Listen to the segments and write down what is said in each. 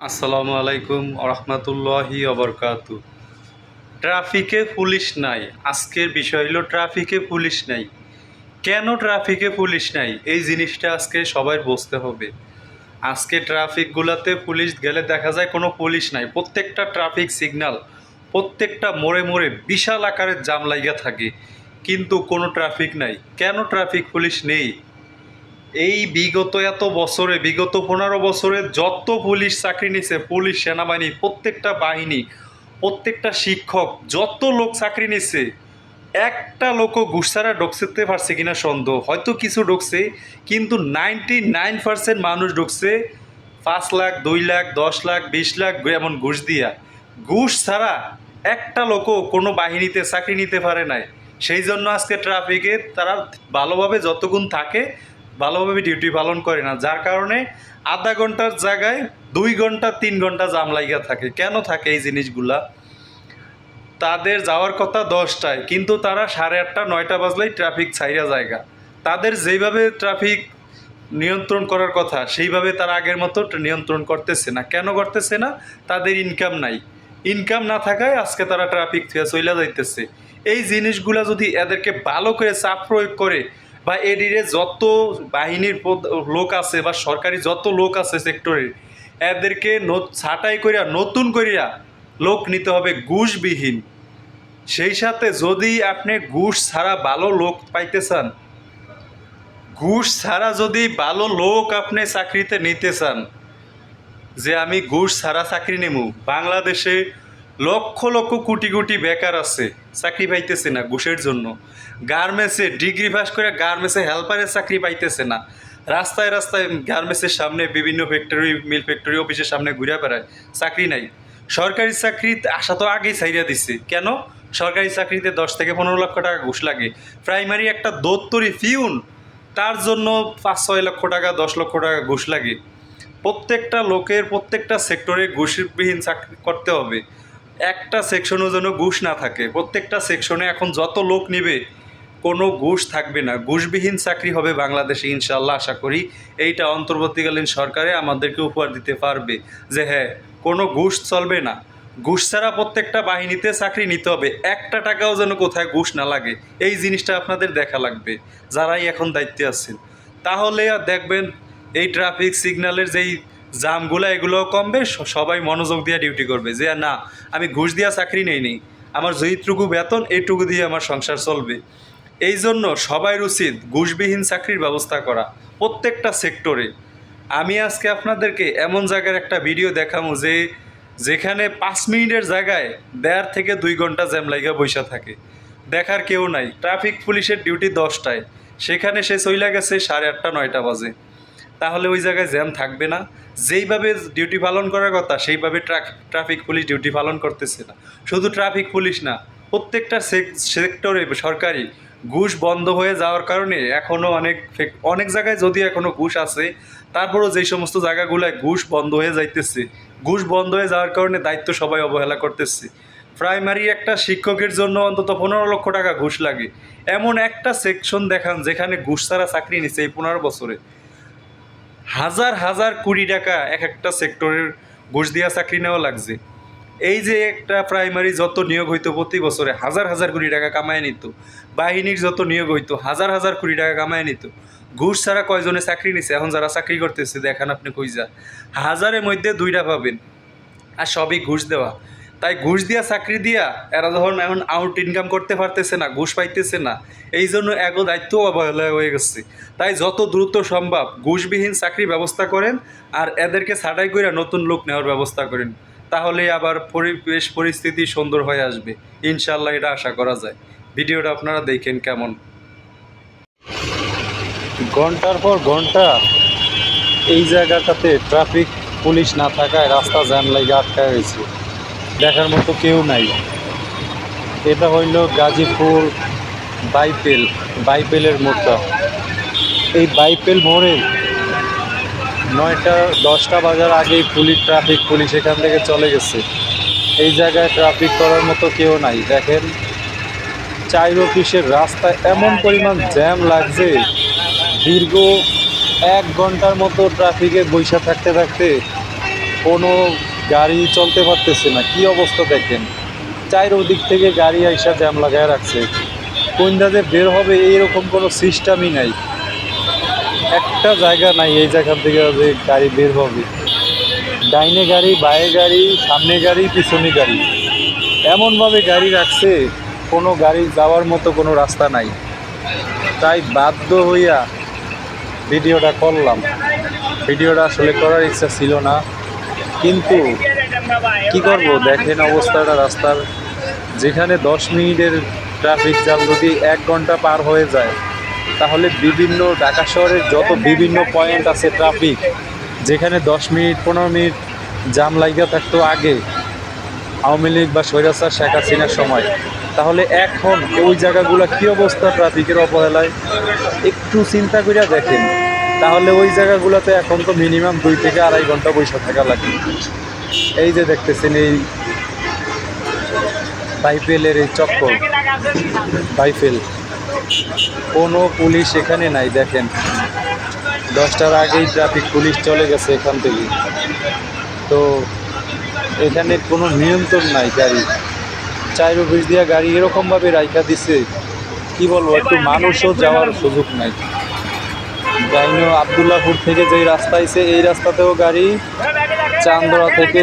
আসসালামু আলাইকুম রহমতুল্লাহি অবরকাতু ট্রাফিকে পুলিশ নাই। আজকের বিষয় হলো ট্রাফিকে পুলিশ নাই। কেন ট্রাফিকে পুলিশ নাই? এই জিনিসটা আজকে সবাই বুঝতে হবে। আজকে ট্রাফিকগুলোতে পুলিশ গেলে দেখা যায় কোনো পুলিশ নাই। প্রত্যেকটা ট্রাফিক সিগন্যাল প্রত্যেকটা মোড়ে মোড়ে বিশাল আকারের জাম লাগিয়া থাকে। কিন্তু কোনো ট্রাফিক নাই। কেন ট্রাফিক পুলিশ নেই? এই বিগত এত বছরে, বিগত পনেরো বছরে যত পুলিশ চাকরি নিছে, পুলিশ, সেনাবাহিনী, প্রত্যেকটা বাহিনী, প্রত্যেকটা শিক্ষক, যত লোক চাকরি নিছে, একটা লোকও ঘুষছাড়া ঢুকতে পারছে কিনা সন্দেহ। হয়তো কিছু ঢুকছে কিন্তু নাইনটি নাইন পার্সেন্ট মানুষ ঢুকছে পাঁচ লাখ, দুই লাখ, দশ লাখ, বিশ লাখ এমন ঘুষ দিয়া। ঘুষ ছাড়া একটা লোকও কোনো বাহিনীতে চাকরি নিতে পারে নাই। সেই জন্য আজকে ট্রাফিকে তারা ভালোভাবে যতক্ষণ থাকে ভালোভাবে ডিউটি পালন করে না। যার কারণে আধা ঘণ্টার জায়গায় দুই ঘণ্টা, তিন ঘণ্টা জাম লাগিয়া থাকে। কেন থাকে এই জিনিসগুলা? তাদের যাওয়ার কথা দশটায়, কিন্তু তারা সাড়ে আটটা, নয়টা বাজলেই ট্রাফিক ছাইরা জায়গা। তাদের যেইভাবে ট্রাফিক নিয়ন্ত্রণ করার কথা, সেইভাবে তারা আগের মতো নিয়ন্ত্রণ করতেছে না। কেন করতেছে না? তাদের ইনকাম নাই। ইনকাম না থাকায় আজকে তারা ট্রাফিক থেকে চলে যাইতেছে। এই জিনিসগুলা যদি এদেরকে ভালো করে চাপ প্রয়োগ করে বা এডিরে যত বাহিনীর লোক আছে বা সরকারি যত লোক আছে সেক্টরের এদেরকে ছাঁটাই করিয়া, নতুন করিয়া লোক নিতে হবে ঘুষবিহীন। সেই সাথে যদি আপনি ঘুষ ছাড়া ভালো লোক পাইতে চান, ঘুষ ছাড়া যদি ভালো লোক আপনি চাকরিতে নিতে চান, যে আমি ঘুষ ছাড়া চাকরি নেব বাংলাদেশে লক্ষ লক্ষ কোটি কোটি বেকার আছে, চাকরি পাইতেছে না ঘুষের জন্য। গার্মেন্টসে ডিগ্রি পাস করে গার্মেন্টসে হেল্পারের চাকরি পাইতেছে না। রাস্তায় রাস্তায় গার্মেন্টসের সামনে বিভিন্ন ফ্যাক্টরি মিল ফ্যাক্টরি অফিসের সামনে ঘুরে বেড়ায়, চাকরি নাই। সরকারি চাকরি আশা তো আগেই ছাইরা দিছে। কেন? সরকারি চাকরিতে দশ থেকে পনেরো লক্ষ টাকা ঘুষ লাগে। প্রাইমারি একটা দত্তরি ফিউন, তার জন্য পাঁচ ছয় লক্ষ টাকা, দশ লক্ষ টাকা ঘুষ লাগে। প্রত্যেকটা লোকের, প্রত্যেকটা সেক্টরে ঘুষবিহীন চাকরি করতে হবে। একটা সেকশনও যেন ঘুষ না থাকে। প্রত্যেকটা সেকশনে এখন যত লোক নেবে, কোনো ঘুষ থাকবে না। ঘুষবিহীন চাকরি হবে বাংলাদেশে ইনশাল্লাহ আশা করি। এইটা অন্তর্বর্তীকালীন সরকারে আমাদেরকে উপহার দিতে পারবে যে হ্যাঁ কোনো ঘুষ চলবে না। ঘুষ ছাড়া প্রত্যেকটা বাহিনীতে চাকরি নিতে হবে। একটা টাকাও যেন কোথায় ঘুষ না লাগে। এই জিনিসটা আপনাদের দেখা লাগবে, যারাই এখন দায়িত্বে আছেন। তাহলে দেখবেন, এই ট্রাফিক সিগন্যালের যেই জামগুলো এগুলোও কমবে সবাই মনোযোগ দিয়ে ডিউটি করবে। যে না, আমি ঘুষ দিয়া চাকরি নেই নেই। আমার যেইটুকু বেতন, এইটুকু দিয়ে আমার সংসার চলবে। এই জন্য সবাই উচিত ঘুষবিহীন চাকরির ব্যবস্থা করা প্রত্যেকটা সেক্টরে আমি আজকে আপনাদেরকে এমন জায়গার একটা ভিডিও দেখাবো যে, যেখানে পাঁচ মিনিটের জায়গায় দেড় থেকে দুই ঘণ্টা জ্যাম লাইগা বৈশা থাকে। দেখার কেউ নাই। ট্রাফিক পুলিশের ডিউটি দশটায়। সেখানে সে চইলা গেছে সাড়ে আটটা, নয়টা বাজে। তাহলে ওই জায়গায় জ্যাম থাকবে না। যেইভাবে ডিউটি পালন করার কথা, সেইভাবে ট্রাফিক পুলিশ ডিউটি পালন করতেছে না। শুধু ট্রাফিক পুলিশ না, প্রত্যেকটা সেক্টরে সরকারি ঘুষ বন্ধ হয়ে যাওয়ার কারণে এখনও অনেক অনেক জায়গায় যদি এখনও ঘুষ আছে, তারপরও যেই সমস্ত জায়গাগুলোয় ঘুষ বন্ধ হয়ে যাইতেছে, ঘুষ বন্ধ হয়ে যাওয়ার কারণে দায়িত্ব সবাই অবহেলা করতেছে। প্রাইমারি একটা শিক্ষকের জন্য অন্তত পনেরো লক্ষ টাকা ঘুষ লাগে। এমন একটা সেকশন দেখান যেখানে ঘুষ ছাড়া চাকরি নিচ্ছে এই পনেরো বছরে। হাজার হাজার কোটি টাকা এক একটা সেক্টরের ঘুষ দিয়া চাকরি নেওয়া লাগছে। এই যে একটা প্রাইমারি যত নিয়োগ হইতো প্রতি বছরে হাজার হাজার কোটি টাকা কামায় নিত, বাহিনীর যত নিয়োগ হইতো হাজার হাজার কোটি টাকা কামায় নিত। ঘুষ ছাড়া কয়জনে চাকরি নিছে? এখন যারা চাকরি করতেছে, দেখান আপনি কই যা হাজারের মধ্যে দুইটা পাবেন। আর সবই ঘুষ দেওয়া। তাই ঘুষ দিয়া চাকরি দিয়া এরা যখন এখন আউট ইনকাম করতে পারতেছে না, ঘুষ পাইতেছে না, এই জন্য এগো দায়িত্ব অবহেলা হয়ে গেছে। তাই যত দ্রুত সম্ভব ঘুষবিহীন চাকরি ব্যবস্থা করেন আর এদেরকে ছাঁটাই করে নতুন লোক নেওয়ার ব্যবস্থা করেন, তাহলে আবার পরিবেশ পরিস্থিতি সুন্দর হয়ে আসবে। ইনশাল্লাহ এটা আশা করা যায়। ভিডিওটা আপনারা দেখেন কেমন। ঘণ্টার পর ঘণ্টা এই জায়গাটাতে ট্রাফিক পুলিশ না থাকায় রাস্তা জ্যাম লাগে আটকায় দেখার মতো কেউ নাই। এটা হইল গাজীপুর বাইপেল, বাইপেলের মোড়টা। এই বাইপেল মোড়ে নয়টা, দশটা বাজার আগেই পুলিশ, ট্রাফিক পুলিশ এখান থেকে চলে গেছে। এই জায়গায় ট্রাফিক করার মতো কেউ নাই। দেখেন চাইর অফিসের রাস্তায় এমন পরিমাণ জ্যাম লাগছে, দীর্ঘ এক ঘণ্টার মতো ট্রাফিকে বৈশা থাকতে থাকতে কোনো গাড়ি চলতে পারতেছে না, কি অবস্থা দেখেন? চারিদিক থেকে গাড়ি আইসা জ্যাম লাগায় রাখছে। কোন যে বের হবে, এইরকম কোনো সিস্টেমই নাই। একটা জায়গা নাই, এই জায়গা থেকে যে গাড়ি বের হবে। ডাইনে গাড়ি, বায়ে গাড়ি, সামনে গাড়ি, পিছনে গাড়ি। এমনভাবে গাড়ি রাখছে, কোনো গাড়ি যাওয়ার মতো কোনো রাস্তা নাই। তাই বাধ্য হইয়া ভিডিওটা করলাম। ভিডিওটা আসলে করার ইচ্ছা ছিল না। কিন্তু কি করব? দেখেন অবস্থাটা রাস্তার। যেখানে দশ মিনিটের ট্রাফিক জ্যাম যদি এক ঘণ্টা পার হয়ে যায়, তাহলে বিভিন্ন ঢাকা শহরের যত বিভিন্ন পয়েন্ট আছে ট্রাফিক যেখানে দশ মিনিট, পনেরো মিনিট জাম লাগিয়া থাকতো আগে, আওয়ামী লীগ বা স্বৈরাচার শেখ হাসিনার সময়, তাহলে এখন ওই জায়গাগুলো কী অবস্থা ট্রাফিকের অবহেলায়? একটু চিন্তা করে দেখেন। তাহলে ওই জায়গাগুলোতে এখন তো মিনিমাম দুই থেকে আড়াই ঘণ্টা বসে থাকা লাগে। এই যে দেখতেছেন এই বাইপেলের এই চক্কর বাইপেল কোনো পুলিশ এখানে নাই, দেখেন। দশটার আগেই ট্রাফিক পুলিশ চলে গেছে এখান থেকে। তো এখানে কোনো নিয়ন্ত্রণ নাই গাড়ি। চার অফিস দিয়া গাড়ি এরকমভাবে রাইখা দিছে, কি বলব, একটু মানুষও যাওয়ার সুযোগ নাই। যাইনো আবদুল্লাপুর থেকে যেই রাস্তা আছে এই রাস্তাতেও গাড়ি। চান্দরা থেকে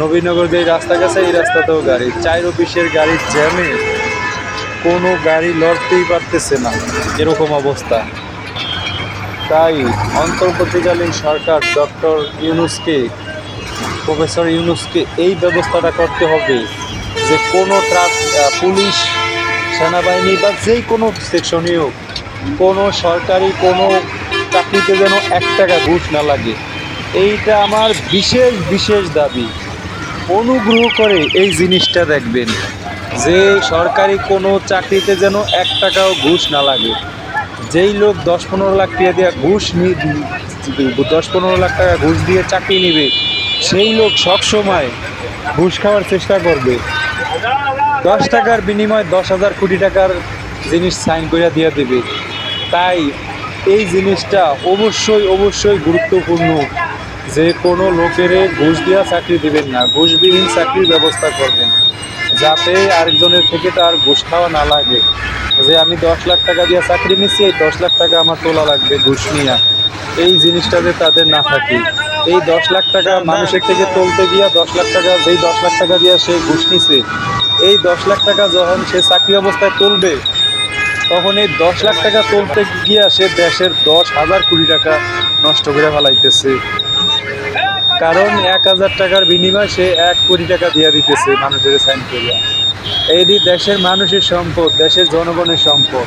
নবীনগর যেই রাস্তা গেছে, এই রাস্তাতেও গাড়ি। চার অফিসের গাড়ির জ্যামে কোনো গাড়ি লড়তেই পারতেছে না, এরকম অবস্থা। তাই অন্তর্বর্তীকালীন সরকার ডক্টর ইউনুসকে, প্রফেসর ইউনুসকে এই ব্যবস্থাটা করতে হবে যে কোনো ট্রাক পুলিশ, সেনাবাহিনী বা যেই কোনো সেকশনই হোক কোনো সরকারি কোনো চাকরিতে যেন এক টাকা ঘুষ না লাগে। এইটা আমার বিশেষ বিশেষ দাবি। অনুগ্রহ করে এই জিনিসটা দেখবেন যে সরকারি কোনো চাকরিতে যেন এক টাকাও ঘুষ না লাগে। যেই লোক দশ পনেরো লাখ টাকা দিয়ে ঘুষ দশ পনেরো লাখ টাকা ঘুষ দিয়ে চাকরি নেবে, সেই লোক সবসময় ঘুষ খাওয়ার চেষ্টা করবে। দশ টাকার বিনিময়ে দশ হাজার কোটি টাকার জিনিস সাইন করে দিয়ে দেবে। তাই এই জিনিসটা অবশ্যই অবশ্যই গুরুত্বপূর্ণ যে কোনো লোকের ঘুষ দেওয়া চাকরি দিবেন না, ঘুষবিহীন চাকরির ব্যবস্থা করবেন, যাতে আরেকজনের থেকে তার ঘুষ খাওয়া না লাগে। যে আমি দশ লাখ টাকা দিয়ে চাকরি নিচ্ছি এই দশ লাখ টাকা আমার তোলা লাগবে ঘুষ নিয়ে। এই জিনিসটা যে তাদের না থাকে। এই দশ লাখ টাকা মানুষের থেকে তুলতে গিয়া দশ লাখ টাকা, যেই দশ লাখ টাকা দিয়ে সে ঘুষ নিছে, এই দশ লাখ টাকা যখন সে চাকরি অবস্থায় তুলবে তখন এই দশ লাখ টাকা তুলতে গিয়া সে দেশের দশ হাজার কোটি টাকা নষ্ট করে ফেলাইতেছে। কারণ এক হাজার টাকার বিনিময়ে সে এক কোটি টাকা দিয়ে দিতেছে মানুষের সাইন করিয়া। এইটি দেশের মানুষের সম্পদ, দেশের জনগণের সম্পদ।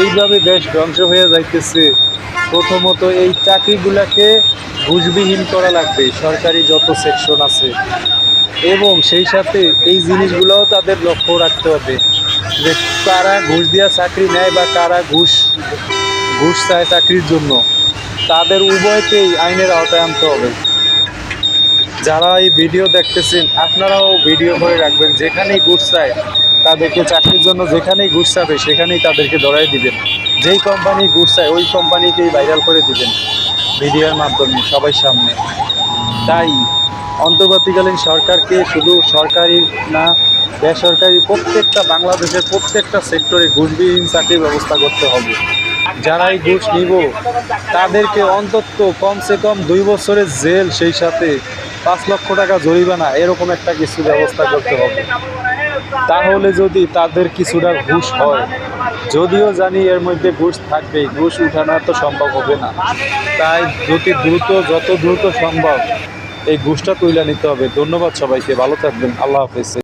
এইভাবে দেশ ধ্বংস হয়ে যাইতেছে। প্রথমত এই চাকরিগুলাকে ঘুষবিহীন করা লাগবে। সরকারি যত সেকশন আছে। এবং সেই সাথে এই জিনিসগুলোও তাদের লক্ষ্য রাখতে হবে যে কারা ঘুষ দিয়া চাকরি নেয় বা কারা ঘুষ ঘুষ চায় চাকরির জন্য, তাদের উভয়কেই আইনের আওতায় আনতে হবে। যারা এই ভিডিও দেখতেছেন, আপনারাও ভিডিও করে রাখবেন, যেখানেই ঘুষ চায় তাদেরকে চাকরির জন্য যেখানেই ঘুষ চাবে সেখানেই তাদেরকে ধরাই দিবেন। যেই কোম্পানি ঘুষ চায়, ওই কোম্পানিকেই ভাইরাল করে দিবেন ভিডিওর মাধ্যমে সবাই সামনে। তাই অন্তর্বর্তীকালীন সরকারকে শুধু সরকারি না, বেসরকারি প্রত্যেকটা বাংলাদেশের প্রত্যেকটা সেক্টরে ঘুষবিহীন চাকরির ব্যবস্থা করতে হবে। যারাই ঘুষ নিব, তাদেরকে অন্তত কমসে কম দুই বছরের জেল সেই সাথে পাঁচ লক্ষ টাকা জরিমানা এরকম একটা কিছু ব্যবস্থা করতে হবে। তাহলে যদি তাদের কিছুটা ঘুষ হয়, যদিও জানি এর মধ্যে ঘুষ থাকবে ঘুষ উঠানো তো সম্ভব হবে না। তাই যত দ্রুত যত দ্রুত সম্ভব এই ঘুষটা তুলে নিতে হবে। ধন্যবাদ সবাইকে ভালো থাকবেন আল্লাহ হাফেজ।